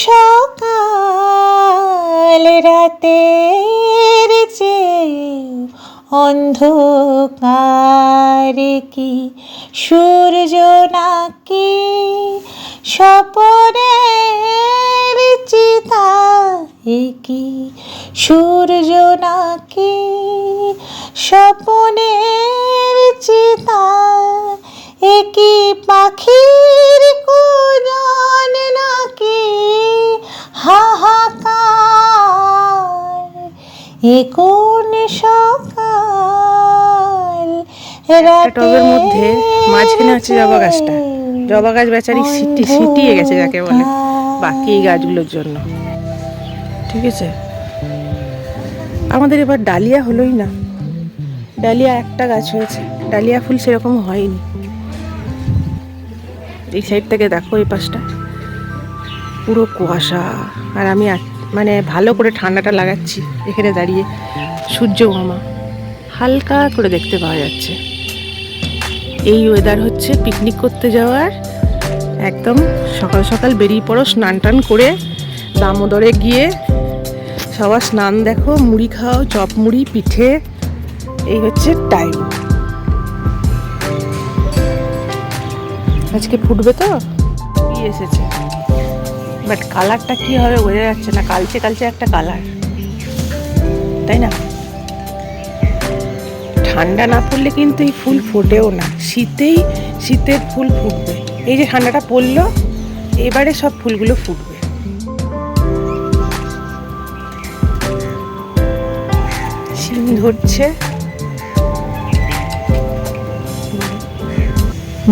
সকাল রাতের চেয়ে অন্ধকার কি? সূর্য নাকি স্বপনের চিতা কি? সূর্য নাকি স্বপনের চিতা একি পাখির কুজন নাকি? হাহাকার এ কোন সকাল টবের মধ্যে মাঝখানে আছে জবা গাছটা। জবা গাছ বেচারি সিটি সিটিয়ে গেছে যাকে বলে বাকি গাছগুলোর জন্য। ঠিক আছে? আমাদের এবার ডালিয়া হলোই না। ডালিয়া একটা গাছ হয়েছে। ডালিয়া ফুল সেরকম হয়নি। এই সাইড থেকে দেখো এই পাশটা। পুরো কুয়াশা। আর আমি মানে ভালো করে ঠান্ডাটা লাগাচ্ছি এখানে দাঁড়িয়ে। সূর্য মামা হালকা করে দেখতে পাওয়া যাচ্ছে। এই ওয়েদার হচ্ছে পিকনিক করতে যাওয়ার। একদম সকাল সকাল বেরিয়ে পড়ো, স্নান টান করে দামোদরে গিয়ে সবার স্নান দেখো, মুড়ি খাও, চপ মুড়ি, পিঠে। এই হচ্ছে টাইম আজকে ফুটবে তো? কি এসেছে। বাট কালারটা কি হবে বোঝা যাচ্ছে না। কালচে কালচে একটা কালার তাই না? ঠান্ডা না পড়লে কিন্তু এই ফুল ফোটেও না। শীতেই শীতের ফুল ফুটবে। এই যে ঠান্ডাটা পড়ল, এবারে সব ফুলগুলো ফুটবে। ধরছে।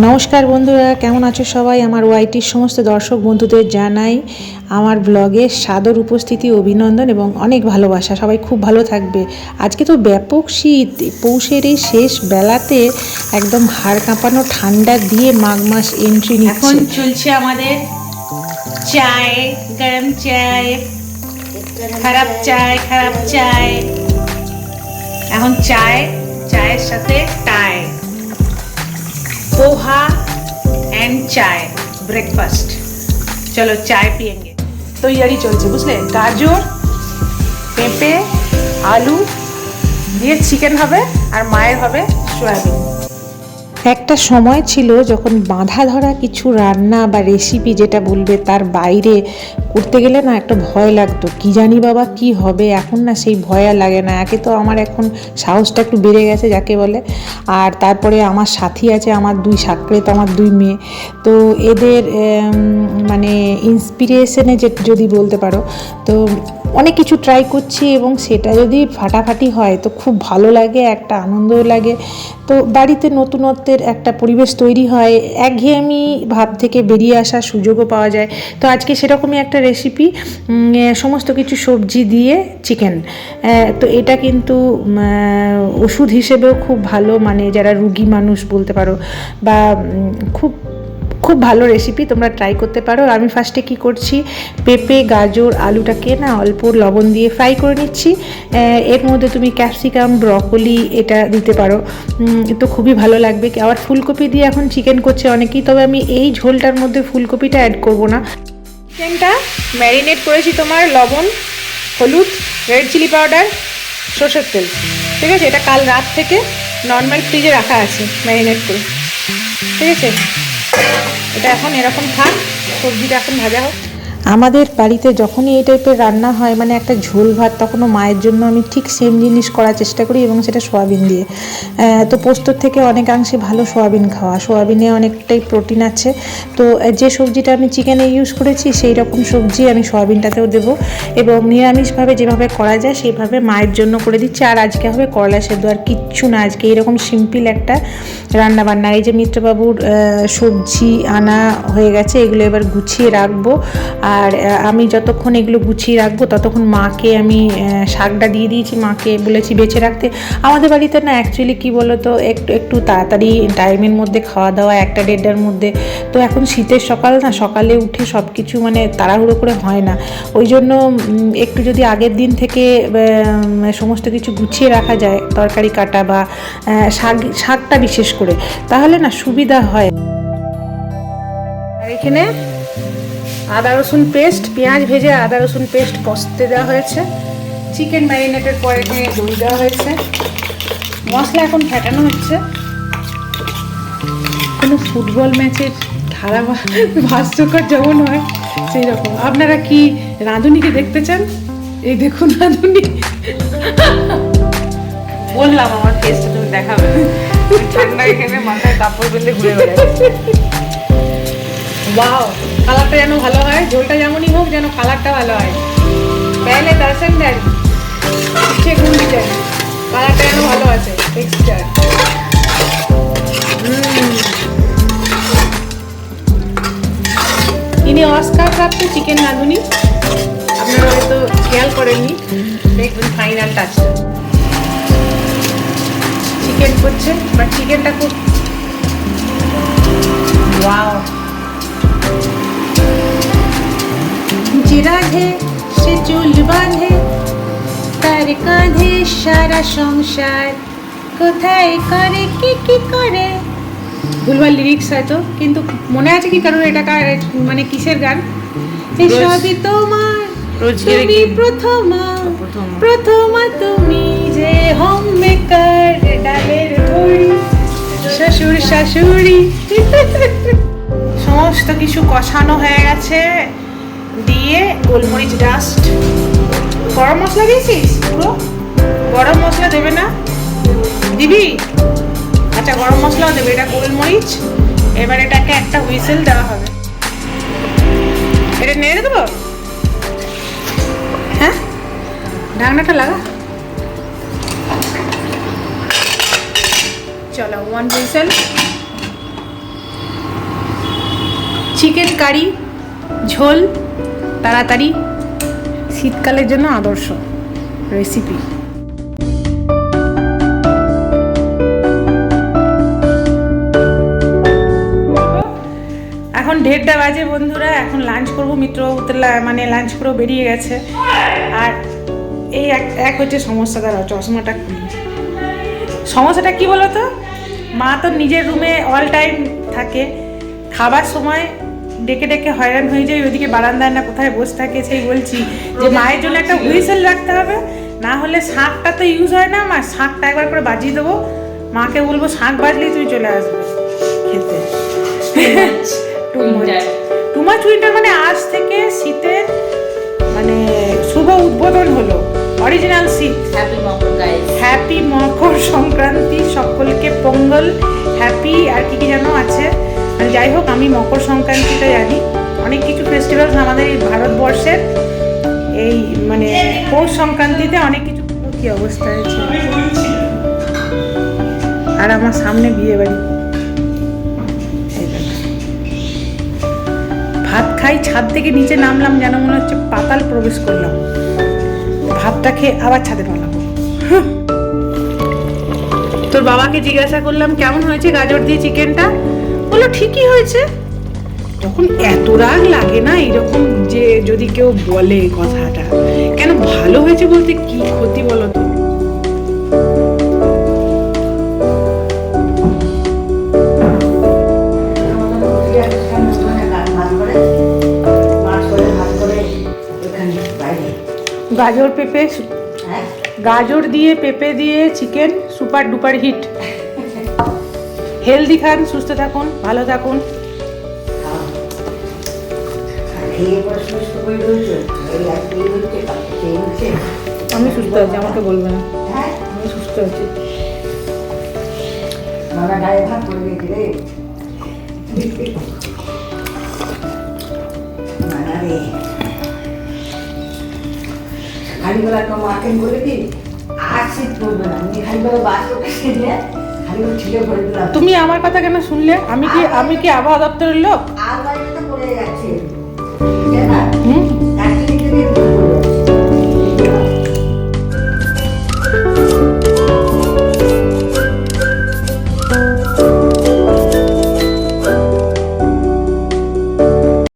নমস্কার বন্ধুরা, কেমন আছো সবাই? আমার ওয়াইটির সমস্ত দর্শক বন্ধুদের জানাই আমার ব্লগে সাদর উপস্থিতি, অভিনন্দন এবং অনেক ভালোবাসা। সবাই খুব ভালো থাকবে। আজকে তো ব্যাপক শীত, পৌষের এই শেষ বেলাতে একদম হাড় কাঁপানো ঠান্ডা দিয়ে মাঘ মাস এন্ট্রি এখন নিচ্ছে চলছে আমাদের চায়, গরম চায়, খারাপ চায় খারাপ চায়। এখন চায়, চায়ের সাথে টায়। পোহা অ্যান্ড চায় ব্রেকফাস্ট চলো চায় পিয়েঙ্গে তৈয়ারি চলছে বুঝলে গাজর পেঁপে আলু দিয়ে চিকেন হবে আর মায়ের হবে সয়াবিন একটা সময় ছিল যখন বাঁধা ধরা কিছু রান্না বা রেসিপি যেটা বলবে তার বাইরে করতে গেলে না একটা ভয় লাগতো। কি জানি বাবা কি হবে? এখন না সেই ভয় আর লাগে না। একে তো আমার এখন সাহসটা একটু বেড়ে গেছে যাকে বলে। আর তারপরে আমার সাথী আছে, আমার দুই সাকরে তো আমার দুই মেয়ে। তো এদের মানে ইন্সপিরেশনে যে যদি বলতে পারো, তো অনেক কিছু ট্রাই করছি এবং সেটা যদি ফাটাফাটি হয় তো খুব ভালো লাগে, একটা আনন্দও লাগে। তো বাড়িতে নতুনত্বের একটা পরিবেশ তৈরি হয়, একঘেয়েমি ভাব থেকে বেরিয়ে আসার সুযোগও পাওয়া যায়। তো আজকে সেরকমই একটা রেসিপি সমস্ত কিছু সবজি দিয়ে চিকেন তো এটা কিন্তু ওষুধ হিসেবেও খুব ভালো মানে যারা রুগী মানুষ বলতে পারো, বা খুব খুব ভালো রেসিপি তোমরা ট্রাই করতে পারো। আমি ফার্স্টে কি করছি? পেঁপে, গাজর, আলুটাকে না অল্প লবণ দিয়ে ফ্রাই করে নিচ্ছি। এর মধ্যে তুমি ক্যাপসিকাম ব্রকলি এটা দিতে পারো। তো খুবই ভালো লাগবে। আবার ফুলকপি দিয়ে এখন চিকেন করছে অনেকেই। তবে আমি এই ঝোলটার মধ্যে ফুলকপিটা অ্যাড করব না। চিকেনটা ম্যারিনেট করেছি তোমার লবণ, হলুদ রেড চিলি পাউডার সর্ষের তেল। ঠিক আছে? এটা কাল রাত থেকে নর্মাল ফ্রিজে রাখা আছে ম্যারিনেট করে। ঠিক আছে? এটা এখন এরকম থাক সবজিটা এখন ভাজা হোক। আমাদের বাড়িতে যখনই এই টাইপের রান্না হয় মানে একটা ঝোল ভাত, তখনও মায়ের জন্য আমি ঠিক সেম জিনিস করার চেষ্টা করি এবং সেটা সোয়াবিন দিয়ে। তো পোস্তর থেকে অনেকাংশে ভালো সোয়াবিন খাওয়া। সোয়াবিনে অনেকটাই প্রোটিন আছে। তো যে সবজিটা আমি চিকেনে ইউজ করেছি, সেই রকম সবজি আমি সোয়াবিনটাতেও দেবো এবং নিরামিষভাবে যেভাবে করা যায় সেইভাবে মায়ের জন্য করে দিচ্ছি। আর আজকে হবে করলা সেদ্ধ। আর কিচ্ছু না, আজকে এরকম সিম্পল একটা রান্না বান্না এই যে মিত্রবাবুর সবজি আনা হয়ে গেছে, এগুলো এবার গুছিয়ে রাখব। আর আহ, আমি যতক্ষণ এগুলো গুছিয়ে রাখব ততক্ষণ মাকে আমি শাকটা দিয়ে দিয়েছি মাকে বলেছি বেছে রাখতে। আমাদের বাড়িতে না অ্যাকচুয়ালি কী বলো তো একটু একটু তাড়াতাড়ি টাইমের মধ্যে খাওয়া দাওয়া একটা দেড়টার মধ্যে। তো এখন শীতের সকাল না সকালে উঠে সব কিছু মানে তাড়াহুড়ো করে হয় না। ওই জন্য একটু যদি আগের দিন থেকে সমস্ত কিছু গুছিয়ে রাখা যায় তরকারি কাটা বা শাক শাকটা বিশেষ করে তাহলে না সুবিধা হয়। এখানে আদা রসুন পেস্ট, পেঁয়াজ ভেজে আদা রসুন পেস্ট কষতে দেওয়া হয়েছে। চিকেন ম্যারিনেটের পরে এখানে দই দেওয়া হয়েছে। মশলা এখন ফেটানো হচ্ছে। কোনো ফুটবল ম্যাচের ধারা ভাষ্যকর যেমন হয় সেই রকম আপনারা কি রাঁধুনিকে দেখতে চান? এই দেখুন রাঁধুনি। বললাম, আমার ফেসটা তুমি দেখাবে। ঠান্ডা এখানে মাথায় কাপড় বেঁধে ঘুরে বেড়াই ওয়াও কালারটা যেন ভালো হয়, ঝোলটা যেমনই হোক যেন কালারটা ভালো হয়। পেলে দর্শন দেন পিছিয়ে গুন্ডি দেন, কালারটা যেন ভালো আছে টেক্সচার ইনি অস্কার প্রাপ্ত চিকেন রাঁধুনি। আপনারা হয়তো খেয়াল করেননি দেখবেন ফাইনাল টাচটা চিকেন করছে বাট চিকেনটা খুব ওয়াও যে রাধে সে চুল বাঁধে। তার কাঁধে সারা সংসার। কোথায় করে কি কি করে? ভুলভাল লিরিক্স হয়তো কিন্তু মনে আছে কি কারণ এটা কার- মানে কিসের গান? এই রোজ- সবই তোমার তুমি প্রথমা। প্রথমা। তুমি যে হোম মেকার ডালের বড়ি শ্বশুর শাশুড়ি। সমস্ত কিছু কষানো হয়ে গেছে। দিয়ে গোলমরিচ ডাস্ট গরম মশলা দিয়েছিস পুরো? গরম মশলা দেবে না? দিবি? আচ্ছা গরম মশলাও দেবে। এটা গোলমরিচ, এবার এটাকে একটা হুইসেল দেওয়া হবে। এটা নেড়ে দেবো? হ্যাঁ? ঢাকনাটা লাগা। চলো ওয়ান হুইসেল। Chicken curry. ঝোল, তাড়াতাড়ি। শীতকালের জন্য আদর্শ রেসিপি এখন দেড়টা বাজে বন্ধুরা, এখন লাঞ্চ করব। লা- মানে লাঞ্চ করেও বেরিয়ে গেছে। আর এই এক হচ্ছে সমস্যা, দাঁড়াও, চশমাটা খুলি। সমস্যাটা কি বলো তো মা তো নিজের রুমে অল টাইম থাকে। খাবার সময় ডেকে ডেকে হয়রান হয়ে যায় ওইদিকে বারান্দায় না কোথায় বসে থাকে সেই বলছি যে মায়ের জন্য একটা হুইসেল রাখতে হবে না হলে শাঁখটা তো ইউজ হয় না মা শাঁখটা একবার করে বাজিয়ে দেবো। মাকে বলব শাঁখ বাজলেই তুমি চলে আসবে। খেতে। টু মাচ উইন্টার মানে আজ থেকে শীতের মানে শুভ উদ্বোধন হলো। অরিজিনাল শীত। হ্যাপি মকর গাইস হ্যাপি মকর সংক্রান্তি সকলকে পঙ্গল হ্যাপি আর কি কি যেন আছে। যাই হোক, আমি মকর সংক্রান্তিটা জানি। অনেক কিছু ফেস্টিভ্যালস আমাদের এই ভারতবর্ষের এই মানে পৌষ সংক্রান্তিতে অনেক কিছু কি অবস্থা হয়েছে। আর আমার সামনে বিয়ে বাড়ি। ভাত খাই, ছাদ থেকে নিচে নামলাম, যেন মনে হচ্ছে পাতাল প্রবেশ করলাম। ভাতটা খেয়ে আবার ছাদে পালাবো তোর বাবাকে জিজ্ঞাসা করলাম, কেমন হয়েছে গাজর দিয়ে চিকেনটা বলল ঠিকই হয়েছে। তখন এত রাগ লাগে না এরকম যে যদি কেউ বলে কথাটা? কেন ভালো হয়েছে বলতে কি ক্ষতি বলো তো? গাজর পেঁপে গাজর দিয়ে পেঁপে দিয়ে chicken super duper hit healthy খান, সুস্থ থাকুন, ভালো থাকুন। আমি সুস্থ আছি, আমাকে বলবে না। আমি সুস্থ আছি। খালিবেলা তো মাকে বলে কি আর শীত পড়বে না। আমি খালিবেলা বাস তুমি আমার কথা কেন শুনলে? আমি কি আমি কি আবহাওয়া দপ্তরের লোক?